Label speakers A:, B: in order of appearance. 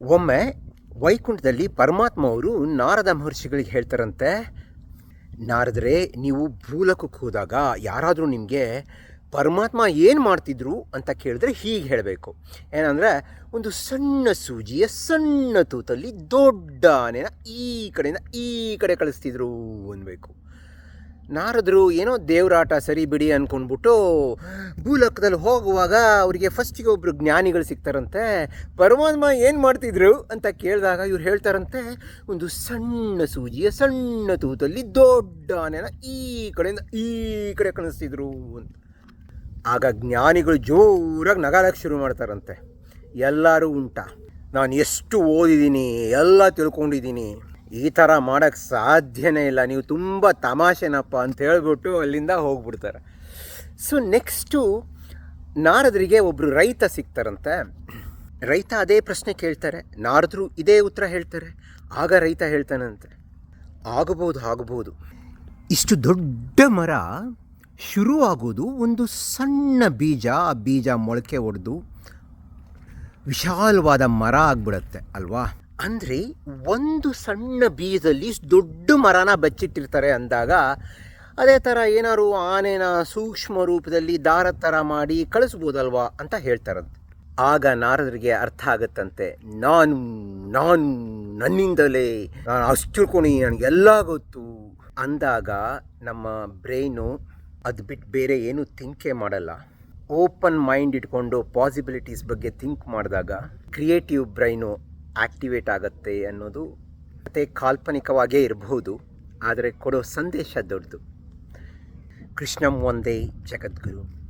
A: ಒಮ್ಮೆ ವೈಕುಂಠದಲ್ಲಿ ಪರಮಾತ್ಮ ಅವರು ನಾರದ ಮಹರ್ಷಿಗಳಿಗೆ ಹೇಳ್ತಾರಂತೆ, ನಾರದರೆ, ನೀವು ಭೂಲೋಕಕ್ಕೆ ಹೋದಾಗ ಯಾರಾದರೂ ನಿಮಗೆ ಪರಮಾತ್ಮ ಏನು ಮಾಡ್ತಿದ್ರು ಅಂತ ಕೇಳಿದ್ರೆ ಹೀಗೆ ಹೇಳಬೇಕು. ಏನಂದರೆ, ಒಂದು ಸಣ್ಣ ಸೂಜಿಯ ಸಣ್ಣ ತೂತಲ್ಲಿ ದೊಡ್ಡ ಆನೆನ ಈ ಕಡೆಯಿಂದ ಈ ಕಡೆ ಕಳಿಸ್ತಿದ್ರು ಅನ್ಬೇಕು. ನಾರದರು ಏನೋ ದೇವರಾಟ ಸರಿ ಬಿಡಿ ಅಂದ್ಕೊಂಡ್ಬಿಟ್ಟು ಭೂಲೋಕದಲ್ಲಿ ಹೋಗುವಾಗ ಅವರಿಗೆ ಫಸ್ಟಿಗೆ ಒಬ್ಬರು ಜ್ಞಾನಿಗಳು ಸಿಗ್ತಾರಂತೆ. ಪರಮಾತ್ಮ ಏನು ಮಾಡ್ತಿದ್ರು ಅಂತ ಕೇಳಿದಾಗ ಇವ್ರು ಹೇಳ್ತಾರಂತೆ, ಒಂದು ಸಣ್ಣ ಸೂಜಿಯ ಸಣ್ಣ ತೂತಲ್ಲಿ ದೊಡ್ಡ ಆನೆನ ಈ ಕಡೆಯಿಂದ ಈ ಕಡೆ ಕಳಿಸ್ತಿದ್ರು ಅಂತ. ಆಗ ಜ್ಞಾನಿಗಳು ಜೋರಾಗಿ ನಗಾಲಕ್ಕೆ ಶುರು ಮಾಡ್ತಾರಂತೆ. ಎಲ್ಲರೂ ಉಂಟ, ನಾನು ಎಷ್ಟು ಓದಿದ್ದೀನಿ ಎಲ್ಲ ತಿಳ್ಕೊಂಡಿದ್ದೀನಿ ಈ ಥರ ಮಾಡೋಕ್ಕೆ ಸಾಧ್ಯನೇ ಇಲ್ಲ. ನೀವು ತುಂಬ ತಮಾಷೆನಪ್ಪ ಅಂತ ಹೇಳ್ಬಿಟ್ಟು ಅಲ್ಲಿಂದ ಹೋಗ್ಬಿಡ್ತಾರೆ. ಸೊ ನೆಕ್ಸ್ಟು ನಾರದರಿಗೆ ಒಬ್ಬರು ರೈತ ಸಿಗ್ತಾರಂತೆ. ರೈತ ಅದೇ ಪ್ರಶ್ನೆ ಕೇಳ್ತಾರೆ. ನಾರದರು ಇದೇ ಉತ್ತರ ಹೇಳ್ತಾರೆ. ಆಗ ರೈತ ಹೇಳ್ತಾನಂತೆ. ಆಗಬಹುದು ಆಗಬಹುದು. ಇಷ್ಟು ದೊಡ್ಡ ಮರ ಶುರುವಾಗೋದು ಒಂದು ಸಣ್ಣ ಬೀಜ, ಆ ಬೀಜ ಮೊಳಕೆ ಒಡೆದು ವಿಶಾಲವಾದ ಮರ ಆಗ್ಬಿಡುತ್ತೆ, ಅಲ್ವಾ? ಅಂದರೆ ಒಂದು ಸಣ್ಣ ಬೀಜದಲ್ಲಿ ದೊಡ್ಡ ಮರನ ಬಚ್ಚಿಟ್ಟಿರ್ತಾರೆ ಅಂದಾಗ ಅದೇ ಥರ ಏನಾದ್ರು ಆನೆನ ಸೂಕ್ಷ್ಮ ರೂಪದಲ್ಲಿ ದಾರ ಥರ ಮಾಡಿ ಕಳಿಸ್ಬೋದಲ್ವಾ ಅಂತ ಹೇಳ್ತಾರಂತೆ. ಆಗ ನಾರದರಿಗೆ ಅರ್ಥ ಆಗುತ್ತಂತೆ. ನಾನು ನಾನು ನನ್ನಿಂದಲೇ, ನಾನು ಅಷ್ಟು ತಿಳ್ಕೊಂಡು ನನಗೆಲ್ಲ ಗೊತ್ತು ಅಂದಾಗ ನಮ್ಮ ಬ್ರೈನು ಅದು ಬಿಟ್ಟು ಬೇರೆ ಏನು ಥಿಂಕೇ ಮಾಡಲ್ಲ. ಓಪನ್ ಮೈಂಡ್ ಇಟ್ಕೊಂಡು ಪಾಸಿಬಿಲಿಟೀಸ್ ಬಗ್ಗೆ ಥಿಂಕ್ ಮಾಡಿದಾಗ ಕ್ರಿಯೇಟಿವ್ ಬ್ರೈನು ಆಕ್ಟಿವೇಟ್ ಆಗುತ್ತೆ ಅನ್ನೋದು ಮತ್ತೆ ಕಾಲ್ಪನಿಕವಾಗೇ ಇರಬಹುದು ಆದರೆ ಕೊಡೋ ಸಂದೇಶ ದೊಡ್ಡದು. ಕೃಷ್ಣಂ ಒಂದೇ ಜಗದ್ಗುರು.